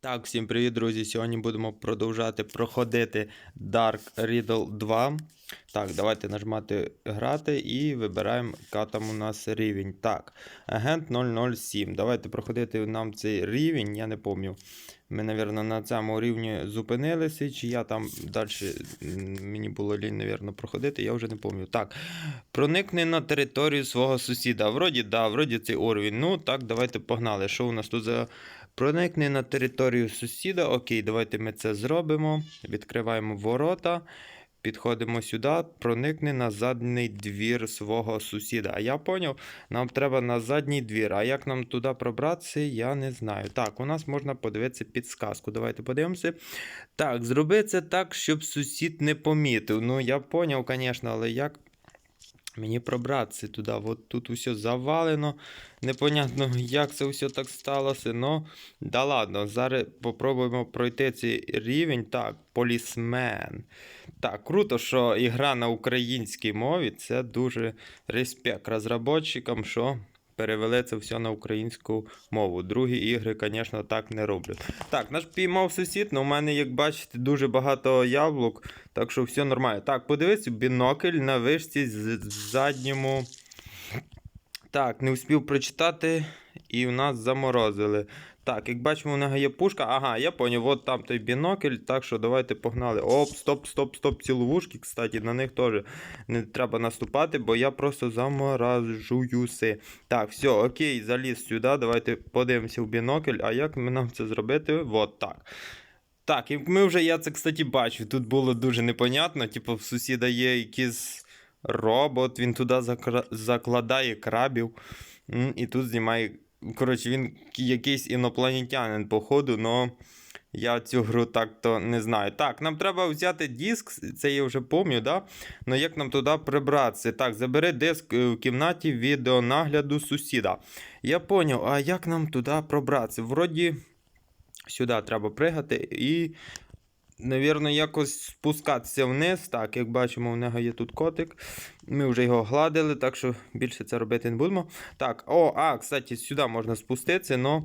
Так, всім привіт, друзі! Сьогодні будемо продовжати проходити Dark Riddle 2. Так, давайте нажимати грати і вибираємо, яка там у нас рівень. Так, агент 007. Давайте проходити нам цей рівень, я не пам'ятаю. Ми, мабуть, на цьому рівні зупинилися, чи я там далі мені було лінь, мабуть, проходити, я вже не пам'ятаю. Так, проникни на територію свого сусіда. Вроді, да, вроді цей уровень. Ну, так, давайте погнали. Що у нас тут за. Проникни на територію сусіда. Окей, давайте ми це зробимо. Відкриваємо ворота. Підходимо сюди, проникни на задній двір свого сусіда. А я поняв, нам треба на задній двір. А як нам туди пробратися, я не знаю. Так, у нас можна подивитися підсказку. Давайте подивимося. Так, зроби це так, щоб сусід не помітив. Ну, я поняв, звісно, але як. Мені пробратися туди. От тут усе завалено. Непонятно, як це все так сталося. Ну, да ладно, зараз попробуємо пройти цей рівень. Так, полісмен. Так, круто, що ігра на українській мові. Це дуже респект розробникам, що перевели це все на українську мову. Другі ігри, звісно, так не роблять. Так, наш піймав сусід, але у мене, як бачите, дуже багато яблук, так що все нормально. Так, подивись, бінокль на вишці з задньому. Так, не успів прочитати, і в нас заморозили. Так, як бачимо, у нього є пушка. Ага, я поняв, от там той бінокль, так що давайте погнали. Оп, стоп, стоп, стоп, ці ловушки, кстати, на них теж не треба наступати, бо я просто заморажуюся. Так, все, окей, заліз сюди. Давайте подивимося в бінокль. А як нам це зробити? От так. Так, і ми вже, я це, кстати, бачив. Тут було дуже непонятно. Типу, в сусіда є якийсь робот, він туди закра... закладає крабів. І тут знімає. Коротше, він якийсь інопланетянин, походу, но я цю гру так-то не знаю. Так, нам треба взяти диск, це я вже пам'ятаю, да? Но як нам туди прибратися? Так, забери диск е, в кімнаті відеонагляду сусіда. Я поняв, а як нам туди пробратися? Вроді сюди треба пригати і. Навірно, якось спускатися вниз. Так, як бачимо, в нього є тут котик. Ми вже його гладили, так що більше це робити не будемо. Так, о, а, кстати, сюди можна спуститися, але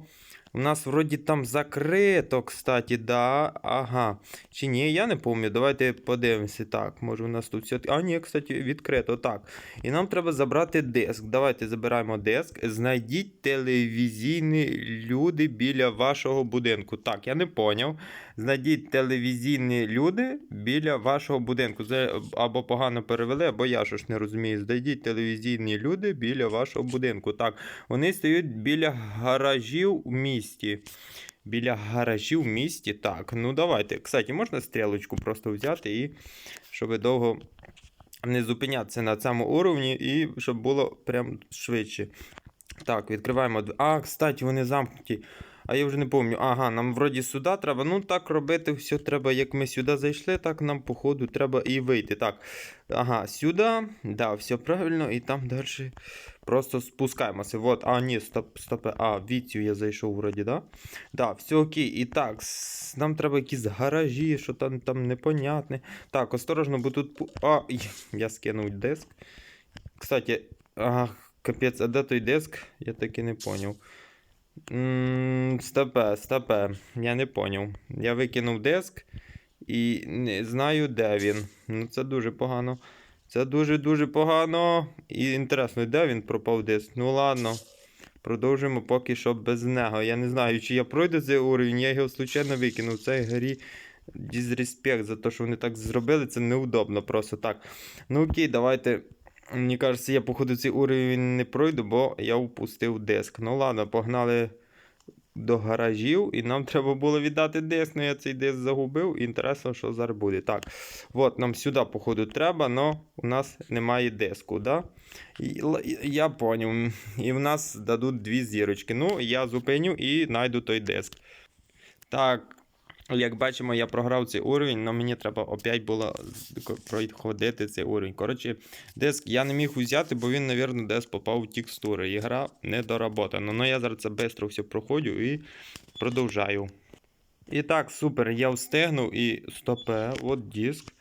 у нас вроді там закрито, кстати, да. Ага. Чи ні, я не пам'ятаю. Давайте подивимося. Так, може у нас тут все. А, ні, кстати, відкрито. Так. І нам треба забрати диск. Давайте забираємо диск. Знайдіть телевізійні люди біля вашого будинку. Так, я не поняв. Знайдіть телевізійні люди біля вашого будинку. Це або погано перевели, або я що ж не розумію. Знайдіть телевізійні люди біля вашого будинку. Так, вони стоять біля гаражів у місті. Біля гаражів в місті. Так, ну давайте. Кстати, можна стрілочку просто взяти і щоб довго не зупинятися на цьому уровні, і щоб було прям швидше. Так, відкриваємо. А, кстати, вони замкнуті. А я вже не пам'ятаю. Ага, нам вроді сюди треба. Ну так робити все треба. Як ми сюди зайшли, так нам, походу, треба і вийти. Так. Ага, сюди. Да, все правильно. І там далі просто спускаємося. Вот, а, ні, стоп, стоп. А, віцю я зайшов вроді, да? Да, все окей. І так, нам треба якісь гаражі, що там, там непонятне. Так, осторожно, бо тут. А, я скинув диск. Кстати, ах, капець, а де той диск? Я таки не поняв. М, Стопе, стопе, я не поняв. Я викинув диск і не знаю, де він. Ну, це дуже погано. Це дуже-дуже погано. І інтересно, де він пропав диск? Ну ладно. Продовжуємо поки що без нього. Я не знаю, чи я пройду цей уровень, я його случайно викинув. Це грі дізреспект за те, що вони так зробили, це неудобно просто так. Ну окей, давайте. Мені кажеться, я походу цей уровень не пройду, бо я впустив диск. Ну ладно, погнали до гаражів, і нам треба було віддати диск, але я цей диск загубив. Інтересно, що зараз буде. Так, от нам сюди, походу, треба, але у нас немає диску. Да? Я поняв. І в нас дадуть дві зірочки. Ну, я зупиню і знайду той диск. Так. Як бачимо, я програв цей уровень, але мені треба опять було проходити цей уровень. Коротше, диск я не міг взяти, бо він, мабуть, десь попав в текстури. Ігра не доработана. Ну я зараз це швидко все проходжу і продовжаю. І так, супер, я встигнув і стопе, от диск.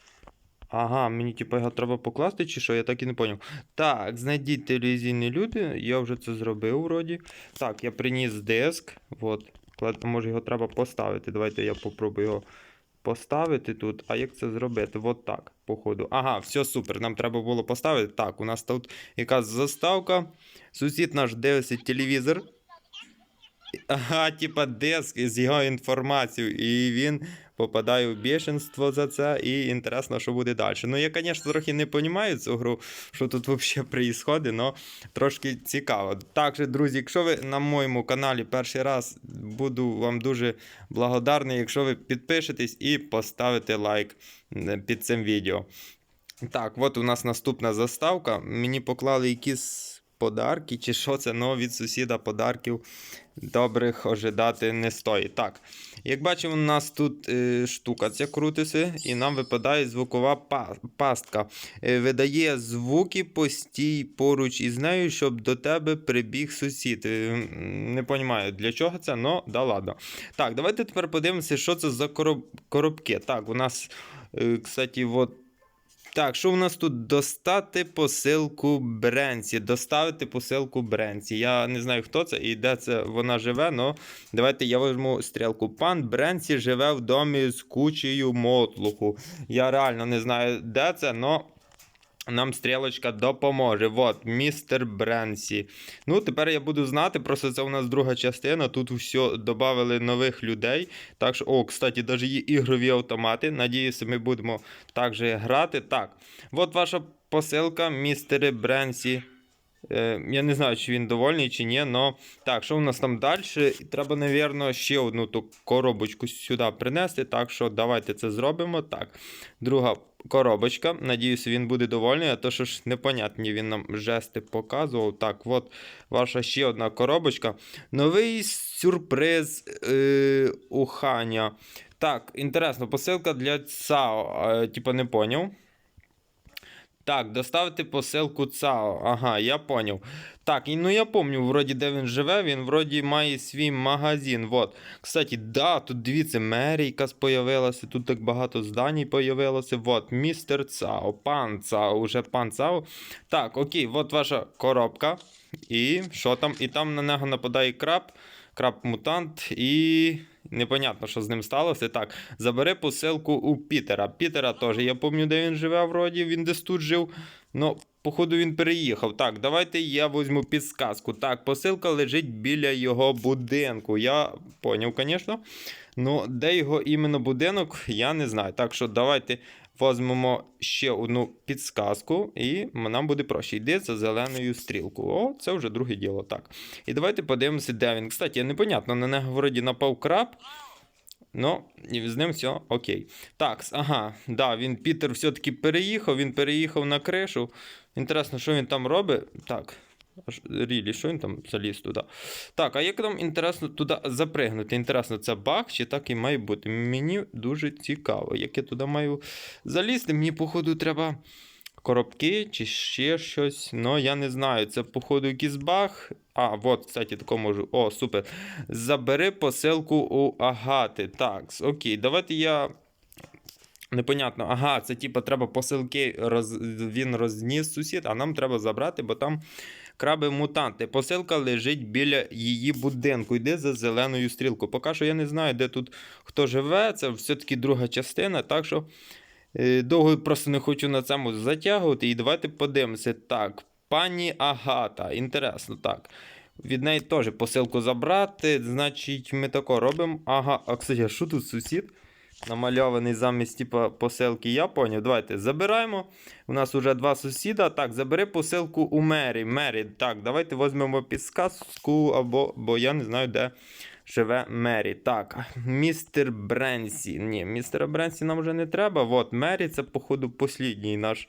Ага, мені типу його треба покласти, чи що, я так і не поняв. Так, знайдіть телевізійні люди, я вже це зробив вроді. Так, я приніс диск. От. Клад- Може його треба поставити. Давайте я попробую його поставити тут. А як це зробити? От так, походу. Ага, все супер. Нам треба було поставити. Так, у нас тут якась заставка. Сусід наш дивиться телевізор. Ага, типа диск з його інформацією, і він попадає в бешенство за це, і інтересно, що буде далі. Ну, я, звісно, трохи не розумію цю гру, що тут взагалі відбувається, але трошки цікаво. Також, друзі, якщо ви на моєму каналі перший раз, буду вам дуже благодарний, якщо ви підпишетесь і поставите лайк е, під цим відео. Так, от у нас наступна заставка. Мені поклали якісь подарки, чи що це, ну від сусіда подарків добрих ожидати не стоїть. Так, як бачимо, у нас тут е, штука ця крутиться, і нам випадає звукова па- пастка. Е, видає звуки постій поруч із нею, щоб до тебе прибіг сусід. Е, не розумію, для чого це, ну да ладно. Так, давайте тепер подивимося, що це за короб... коробки. Так, у нас, е, кстати, от так, що в нас тут? Достати посилку Бренсі. Доставити посилку Бренсі. Я не знаю, хто це і де це вона живе, але давайте я візьму стрілку. Пан Бренсі живе в домі з кучею мотлуху. Я реально не знаю, де це, але. Нам стрілочка допоможе. От, містер Бренсі. Ну, тепер я буду знати, просто це у нас друга частина. Тут все додали нових людей. Так що, о, кстати, навіть є ігрові автомати. Надіюся, ми будемо також грати. Так, от ваша посилка, містере Бренсі. Е, я не знаю, чи він довольний, чи ні, но так, що у нас там далі? Треба, напевно, ще одну ту коробочку сюди принести. Так що давайте це зробимо. Так, друга коробочка. Надіюсь, він буде довольний, а то що ж непонятні він нам жести показував. Так, от ваша ще одна коробочка. Новий сюрприз е, у Ханя. Так, інтересно, посилка для ЦАО. Е, типа не поняв. Так, доставити посилку ЦАО. Ага, я поняв. Так, ну я пам'ятаю, вроді, де він живе, він вроді має свій магазин. Вот. Кстати, да, тут дивіться, мерія якась появилася, тут так багато зданій появилося. Вот, містер ЦАО, пан ЦАО, уже пан ЦАО. Так, окей, от ваша коробка. І що там? І там на нього нападає краб, краб-мутант, і непонятно, що з ним сталося. Так, забери посилку у Пітера. Пітера теж, я пам'ятаю, де він живе, вроді, він десь тут жив. Ну, походу, він переїхав. Так, давайте я візьму підсказку. Так, посилка лежить біля його будинку. Я поняв, звісно. Ну, де його іменно будинок, я не знаю. Так що давайте візьмемо ще одну підсказку, і нам буде проще. Йди за зеленою стрілкою. О, це вже друге діло. Так. І давайте подивимося, де він. Кстати, непонятно, на нього вроді напав краб. Ну, і з ним все окей. Так, ага, да, він Пітер все-таки переїхав, він переїхав на кришу. Інтересно, що він там робить. Так. Рілі, що там заліз туди? Так, а як нам інтересно туди запригнути? Інтересно, це баг чи так і має бути? Мені дуже цікаво, як я туди маю залізти. Мені, походу, треба коробки чи ще щось. Ну, я не знаю. Це, походу, якийсь баг. А, от, кстати, тако можу. О, супер. Забери посилку у Агати. Так, окей, давайте я. Непонятно, ага, це типу треба посилки, роз... він розніс сусід, а нам треба забрати, бо там краби-мутанти. Посилка лежить біля її будинку. Йде за зеленою стрілкою. Поки що я не знаю, де тут хто живе. Це все-таки друга частина. Так що е, довго просто не хочу на цьому затягувати. І давайте подивимося. Так, пані Агата. Інтересно, так. Від неї теж посилку забрати. Значить, ми тако робимо. Ага, а кстати, а що тут сусід? Намальований замість типа, посилки, я. Давайте забираємо. У нас вже два сусіда. Так, забери посилку у Мері. Мері, так, давайте візьмемо підсказку, або, бо я не знаю, де живе Мері. Так, містер Бренсі. Ні, містера Бренсі нам вже не треба. От, Мері це, походу, послідній наш,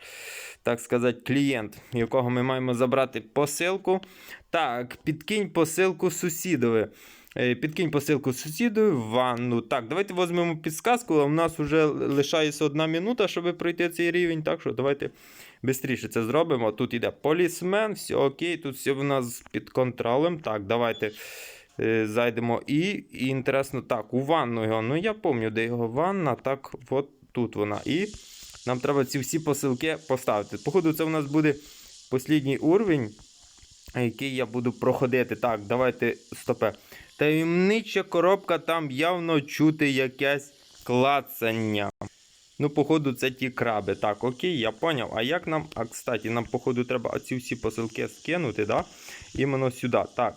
так сказати, клієнт, якого ми маємо забрати посилку. Так, підкинь посилку сусідові. Е, Підкинь посилку сусіду ванну. Так, давайте візьмемо підсказку. У нас вже лишається одна минута, щоб пройти цей рівень. Так що давайте швидше це зробимо. Тут іде полісмен, все окей, тут все в нас під контролем. Так, давайте е, зайдемо. І, і інтересно, так, у ванну його. Ну, я пам'ятаю, де його ванна. Так, от тут вона. І нам треба ці всі посилки поставити. Походу, це у нас буде послідній уровень який я буду проходити. Так, давайте стопе. Таємнича коробка, там явно чути якесь клацання. Ну, походу, це ті краби. Так, окей, я поняв. А як нам. А кстати, нам, походу, треба оці всі посилки скинути, да? Іменно сюди. Так.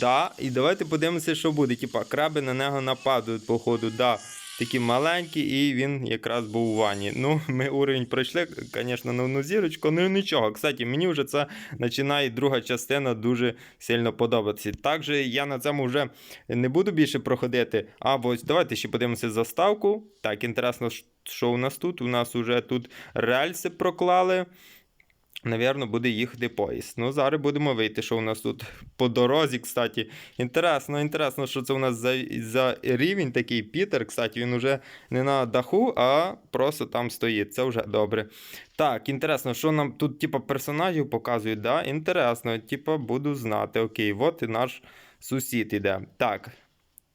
Да, і давайте подивимося, що буде. Типа, краби на нього нападуть, походу, да. Такі маленькі, і він якраз був у ванні. Ну, ми уровень пройшли, звісно, на одну зірочку, ну нічого. Кстати, мені вже це починає друга частина дуже сильно подобатися. Також я на цьому вже не буду більше проходити. А ось давайте ще подивимося заставку. Так, інтересно, що у нас тут? У нас вже тут рельси проклали. Навірно, буде їхати поїзд. Ну, зараз будемо вийти, що у нас тут по дорозі, кстати. Інтересно, інтересно, що це у нас за, за рівень такий Пітер. Кстати, він уже не на даху, а просто там стоїть. Це вже добре. Так, інтересно, що нам тут, типа, персонажів показують, да? Інтересно, типа, буду знати. Окей, от і наш сусід іде. Так.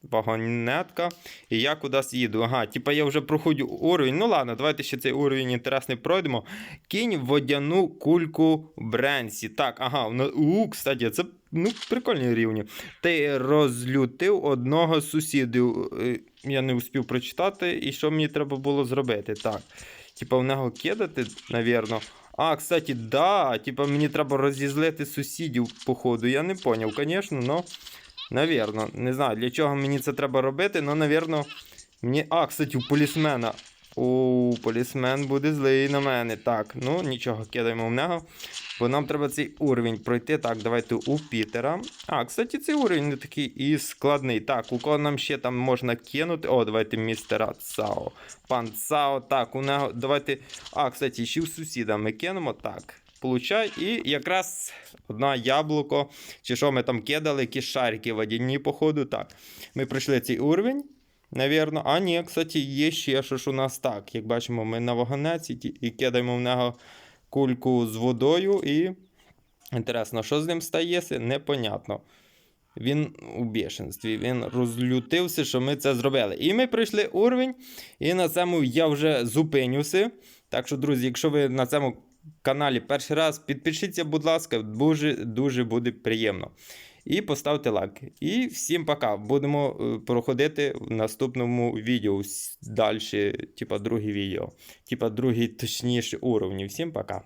Вагонетка. І я кудись їду. Ага, типа я вже проходжу уровень. Ну ладно, давайте ще цей уровень інтересний пройдемо. Кінь водяну кульку Бренсі. Так, ага, у, кстати, це ну, прикольні рівні. Ти розлютив одного сусідів. Е, Я не успів прочитати, і що мені треба було зробити. Так. Типа в нього кидати, навірно. А, кстати, да, типа мені треба розізлити сусідів, походу. Я не поняв, звісно, но. Навірно, не знаю, для чого мені це треба робити, але, навірно, мені. А, кстати, у полісмена. У полісмен буде злий на мене. Так, ну нічого, кидаємо в нього. Бо нам треба цей уровень пройти. Так, давайте у Пітера. А, кстати, цей уровень не такий і складний. Так, у кого нам ще там можна кинути. О, давайте містера Цао. Пан Цао. Так, у нього. Давайте. А, кстати, ще в сусіда ми кинемо. Так. Получай. І якраз одна яблуко. Чи що ми там кидали, якісь шарики водяні, походу. Так. Ми пройшли цей уровень. Навірно. А ні, кстати, є ще що ж у нас так. Як бачимо, ми на вагонеці і кидаємо в нього кульку з водою. І інтересно, що з ним стається, непонятно. Він у бешенстві, він розлютився, що ми це зробили. І ми пройшли уровень, і на цьому я вже зупинюся. Так що, друзі, якщо ви на цьому каналі перший раз, підпишіться, будь ласка, дуже дуже буде приємно. І поставте лайк. І всім пока. Будемо е, проходити в наступному відео далі, типа друге відео. Типа другі, точніше, уровні. Всім пока.